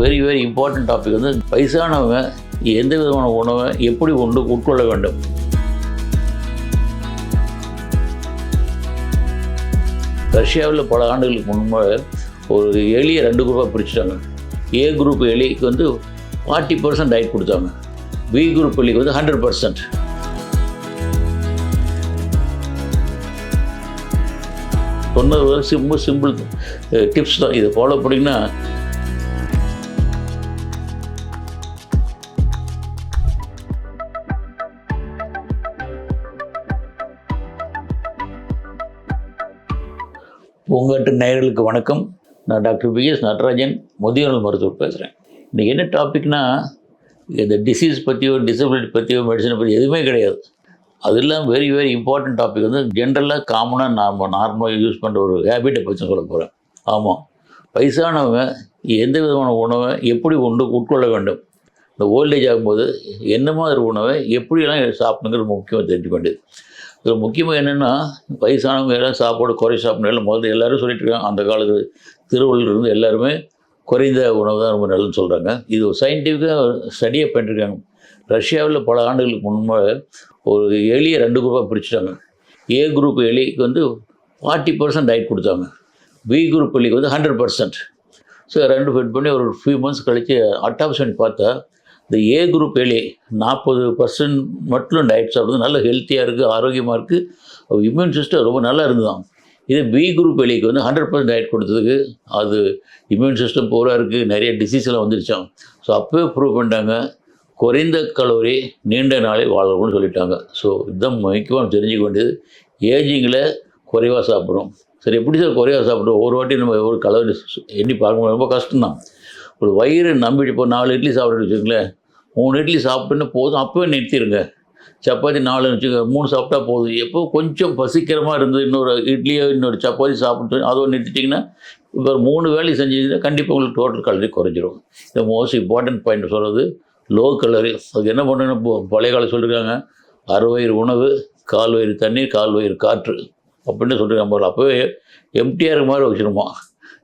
Very very important topic வந்து வயசானவங்க எந்த விதமான உணவை எப்படி உண்டு உட்கொள்ள வேண்டும்? ரஷ்யாவில் பல ஆண்டுகளுக்கு முன்பாக ஒரு எலியை ரெண்டு குரூப்பாக பிரிச்சுட்டாங்க. ஏ குரூப் எலிக்கு வந்து ஃபார்ட்டி பர்சன்ட் டயட் கொடுத்தாங்க. பி குரூப் எலிக்கு வந்து ஹண்ட்ரட் பர்சன்ட் சொன்னது வந்து சிம்பிள் சிம்பிள் டிப்ஸ் தான். இதை ஃபாலோ பண்ணிங்கன்னா உங்கள்கிட்ட நேயர்களுக்கு வணக்கம். நான் டாக்டர் பிஎஸ் நடராஜன் முதியோர்கள் மருத்துவர் பேசுகிறேன் இன்றைக்கி என்ன டாபிக்னா இந்த டிசீஸ் பற்றியோ டிசபிலிட்டி பற்றியோ மெடிசனை பற்றி எதுவுமே கிடையாது. அதெல்லாம் வெரி வெரி இம்பார்ட்டன்ட் டாபிக் வந்து ஜென்ரலாக காமனாக நாம் நார்மலாக யூஸ் பண்ணுற ஒரு ஹேபிட்டை பற்றி சொல்ல போகிறேன் ஆமாம் வயசானவங்க எந்த விதமான உணவை எப்படி உண்டு உட்கொள்ள வேண்டும்? இந்த ஓல்டேஜ் ஆகும்போது என்ன மாதிரி உணவை எப்படியெல்லாம் சாப்பிடுங்கிறது முக்கியமாக தெரிஞ்சுக்க வேண்டியது. இதில் முக்கியமாக என்னென்னா வயசானவங்க எல்லாம் சாப்பாடு குறை சாப்பிடணும். முதல்ல எல்லாரும் சொல்லிட்டு இருக்காங்க அந்த காலத்து திருவள்ளுவர் இருந்து எல்லாருமே குறைந்த உணவு தான் ரொம்ப நல்லதுன்னு சொல்கிறாங்க இது சயின்டிஃபிக்காக ஸ்டடியாக பண்ணிட்டுருக்காங்க ரஷ்யாவில் பல ஆண்டுகளுக்கு முன்பாக ஒரு எலியை ரெண்டு குரூப்பாக பிரிச்சுட்டாங்க. ஏ குரூப் எலிக்கு வந்து ஃபார்ட்டி பர்சன்ட் டயட் கொடுத்தாங்க. பி குரூப் எலிக்கு வந்து ஹண்ட்ரட் பர்சன்ட் ஸோ ரெண்டு ஃபிட் பண்ணி ஒரு ஃபியூ மந்த்ஸ் கழித்து அட்டாப்ஸ் பண்ணி பார்த்தா இந்த ஏ குரூப் எலி நாற்பது பர்சன்ட் மட்டும் டயட் சாப்பிட்றது நல்ல ஹெல்த்தியாக இருக்குது ஆரோக்கியமாக இருக்குது இம்யூன் சிஸ்டம் ரொம்ப நல்லா இருந்ததான். இதே பி குரூப் எலிக்கு வந்து ஹண்ட்ரட் பர்சன்ட் டயட் கொடுத்ததுக்கு அது இம்யூன் சிஸ்டம் பூரா இருக்குது நிறைய டிசீஸ் எல்லாம் வந்துருச்சான் ஸோ அப்போவே ப்ரூவ் பண்ணிட்டாங்க. குறைந்த கலோரி நீண்ட நாளை வாழணும்னு சொல்லிட்டாங்க. ஸோ இதுதான் முக்கியமாக தெரிஞ்சுக்க வேண்டியது. ஏஜிங்கில் குறைவாக சாப்பிட்றோம். சரி எப்படி சார் குறைவாக சாப்பிட்றோம்? ஒரு வாட்டி நம்ம ஒரு கலோரி எண்ணி பார்க்க ரொம்ப கஷ்டம்தான். ஒரு வயிறு நம்பிட்டு இப்போ நாலு இட்லி சாப்பிட்டு வச்சுக்கோங்களேன். மூணு இட்லி சாப்பிட்டுன்னு போதும். அப்போவே நிறுத்திடுங்க சப்பாத்தி நாலு வச்சுக்க மூணு சாப்பிட்டா போதும். எப்போ கொஞ்சம் பசிக்கிறமாக இருந்து இன்னொரு இட்லியோ இன்னொரு சப்பாத்தி சாப்பிட்டு அதோ நிறுத்திட்டிங்கன்னா இப்போ மூணு வேலையை செஞ்சீங்கன்னா கண்டிப்பாக உங்களுக்கு டோட்டல் கலரி குறைஞ்சிரும். இந்த மோஸ்ட் இம்பார்ட்டன்ட் பாயிண்ட் சொல்கிறது லோ கலரி அதுக்கு என்ன பண்ணணும் பழைய காலம் சொல்லியிருக்காங்க அறுவயிறு உணவு கால் வயிறு தண்ணீர் கால் வயிறு காற்று. அப்படின்னு சொல்லியிருக்காங்க அப்போவே எம்டிஆர் மாதிரி வச்சுருமா?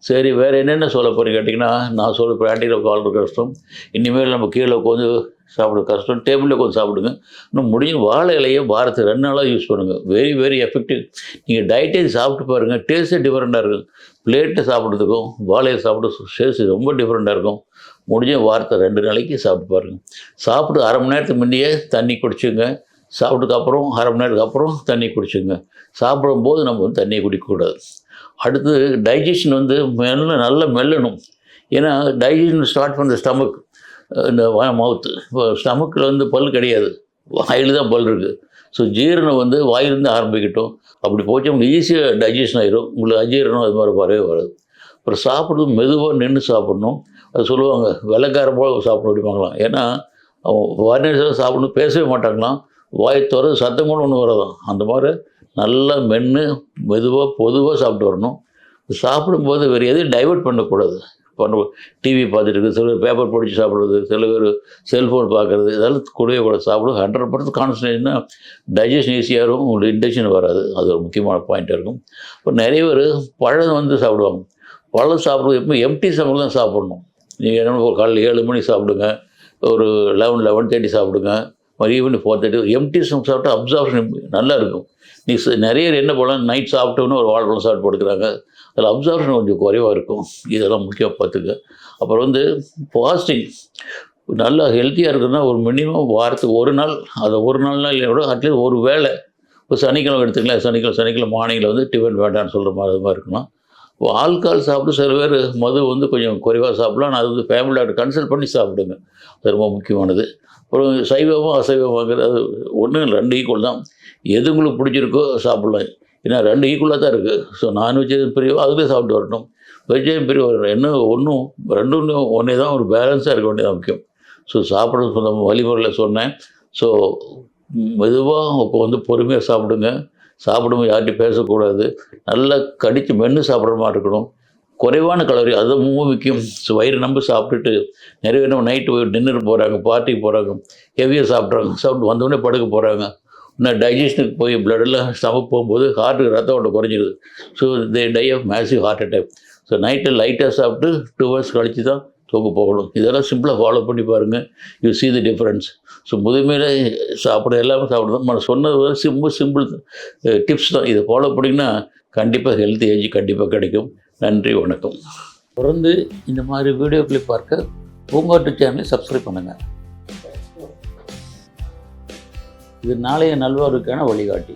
சரி வேறு என்னென்ன சொல்ல போகிறேன் கேட்டிங்கன்னா நான் சொல்ல பிராண்டியில் கால் கஷ்டம் இனிமேல் நம்ம கீழே உட்காந்து சாப்பிட கஷ்டம் டேபிளில் கொஞ்சம் சாப்பிடுங்க. இன்னும் முடிஞ்ச வாழை இலையை வாரத்துக்கு ரெண்டு நாளாக யூஸ் பண்ணுங்கள் வெரி வெரி எஃபெக்டிவ் நீங்கள் டயட்டே சாப்பிட்டு பாருங்கள் டேஸ்ட்டே டிஃப்ரெண்ட்டாக இருக்கும். பிளேட்டை சாப்பிட்றதுக்கும் வாழையை சாப்பிட டேஸ்ட் ரொம்ப டிஃப்ரெண்ட்டாக இருக்கும். முடிஞ்ச வாரத்தை ரெண்டு நாளைக்கு சாப்பிட்டு பாருங்கள் சாப்பிட்டு அரை மணி நேரத்துக்கு முன்னையே தண்ணி குடிச்சுங்க. சாப்பிட்டதுக்கு அப்புறம் அரை மணி நேரத்துக்கு அப்புறம் தண்ணி குடிச்சுங்க. சாப்பிடும்போது நம்ம வந்து தண்ணியை குடிக்கக்கூடாது. அடுத்து டைஜஷன் வந்து மெல்ல நல்லா மெல்லணும். ஏன்னா டைஜஷன் ஸ்டார்ட் பண்ண ஸ்டமக் இந்த மவுத்து இப்போ ஸ்டமக்கில் வந்து பல் கிடையாது. வாயில் தான் பல் இருக்குது ஸோ ஜீரணம் வந்து வாயிலிருந்து ஆரம்பிக்கட்டும். அப்படி போச்சு உங்களுக்கு ஈஸியாக டைஜஷன் ஆகிடும் உங்களுக்கு அஜீரணம் அது மாதிரி வரவே வராது. அப்புறம் சாப்பிட்றது மெதுவாக நின்று சாப்பிடணும். அது சொல்லுவாங்க வெள்ளக்காரம் போல சாப்பிட முடியுமாங்களாம் ஏன்னா அவன் வாரினர்ஸாக சாப்பிடணும் பேசவே மாட்டாங்களாம். வாய் திற சத்தம் கூட ஒன்று வரதும். அந்த மாதிரி நல்லா மென்று மெதுவாக பொதுவாக சாப்பிட்டு வரணும். சாப்பிடும்போது வேறு எதையும் டைவர்ட் பண்ணக்கூடாது. பண்ண டிவி பார்த்துட்டு சில பேர் பேப்பர் படித்து சாப்பிட்றது சில பேர் செல்ஃபோன் பார்க்குறது இதெல்லாம் கூடவே கூட சாப்பிடும் ஹண்ட்ரட் பர்சன்ட் கான்சன்ட்ரேஷன்னா டைஜஷன் ஈஸியாக இருக்கும் உங்களுக்கு இன்டெக்ஷன் வராது. அது ஒரு முக்கியமான பாயிண்ட்டாக இருக்கும். இப்போ நிறைய பேர் பழம் வந்து சாப்பிடுவாங்க. பழம் சாப்பிடுறது எப்போ எம்டி சமையல் தான் சாப்பிடணும். நீங்கள் என்ன காலையில் ஏழு மணி சாப்பிடுங்க ஒரு லெவன் லெவன் தேர்ட்டி சாப்பிடுங்க. மதிய ஈவினிங் ஃபோர் தேர்ட்டி எம்டி சாப்பிட்டா அப்சார்ப்ஷன் நல்லா இருக்கும் நீ நிறைய பேர் என்ன போகலாம் நைட் சாப்பிட்டோன்னு ஒரு வாழைப்பழம் சாப்பிட்டு படுக்கிறாங்க. அதில் அப்சார்ப்ஷன் கொஞ்சம் குறைவாக இருக்கும். இதெல்லாம் முக்கியம் பார்த்துக்க. அப்புறம் வந்து ஃபாஸ்டிங் நல்லா ஹெல்த்தியாக இருக்குன்னா ஒரு மினிமம் வாரத்துக்கு ஒரு நாள். அதை ஒரு நாள்னா இல்லை கூட அட்லீஸ்ட் ஒரு வேளை. இப்போ சனிக்கிழமை எடுத்துக்கலாம் சனிக்கிழமை சனிக்கிழமை மார்னிங்கில் வந்து டிஃபன் வேண்டாம்னு சொல்கிற மாதிரி மாதிரி இருக்கலாம். ஆல்கால் சாப்பிட்டு சில பேர் மது வந்து கொஞ்சம் குறைவாக சாப்பிடலாம். நான் அது வந்து ஃபேமிலி டாக்டர் கன்சல்ட் பண்ணி சாப்பிடுங்க. அது ரொம்ப முக்கியமானது. அப்புறம் சைவமும் அசைவமாங்கிறது அது ஒன்று ரெண்டு ஈக்குவல் தான். எது உங்களுக்கு பிடிச்சிருக்கோ சாப்பிடலாம். ஏன்னா ரெண்டு ஈக்குவலாக தான் இருக்குது ஸோ நான்வெஜ் பிரியோ அதுவே சாப்பிட்டு வரட்டும். வெஜ்ஜையும் பிரிவு என்ன ஒன்றும் ரெண்டும் ஒன்றே தான் ஒரு பேலன்ஸாக இருக்க வேண்டியதான் முக்கியம். ஸோ சாப்பிட்றது சொன்ன வழிமுறையில் சொன்னேன். ஸோ மெதுவாக இப்போ வந்து பொறுமையாக சாப்பிடுங்க. சாப்பிடும்போது யார்கிட்டையும் பேசக்கூடாது. நல்லா கடித்து மென்று சாப்பிட்ற மாதிரி இருக்கணும். குறைவான கலோரி அது ரொம்ப முக்கியம். ஸோ வயிறு நம்ப சாப்பிட்டுட்டு நிறைய பேர் நைட்டு போய் டின்னர் போகிறாங்க பார்ட்டிக்கு போகிறாங்க ஹெவியாக சாப்பிட்றாங்க. சாப்பிட்டு வந்தோடனே படுக்க போகிறாங்க இன்னும் டைஜஷனுக்கு போய் பிளட்டெல்லாம் ஸ்டமக் போகும்போது ஹார்ட்டுக்கு ரத்த ஓட்டம் குறைஞ்சிருது. So they die of massive heart attack so night லைட்டாக சாப்பிட்டு டூ ஹவர்ஸ் கழித்து தான் தூங்க போகணும். இதெல்லாம் சிம்பிளாக ஃபாலோ பண்ணி பாருங்கள் you see the difference so முதுமையில் சாப்பிட எல்லாமே சாப்பிடணும். நம்ம சொன்னது வரை சிம்பிள் சிம்பிள் டிப்ஸ் தான். இதை ஃபாலோ பண்ணிங்கன்னா கண்டிப்பாக ஹெல்த் ஏஜ் கண்டிப்பாக கிடைக்கும். நன்றி வணக்கம். தொடர்ந்து இந்த மாதிரி வீடியோக்களை பார்க்க பூங்காட்டு சேனலை சப்ஸ்கிரைப் பண்ணுங்கள் இது நாளைய நல்வாழ்வுக்கான வழிகாட்டி.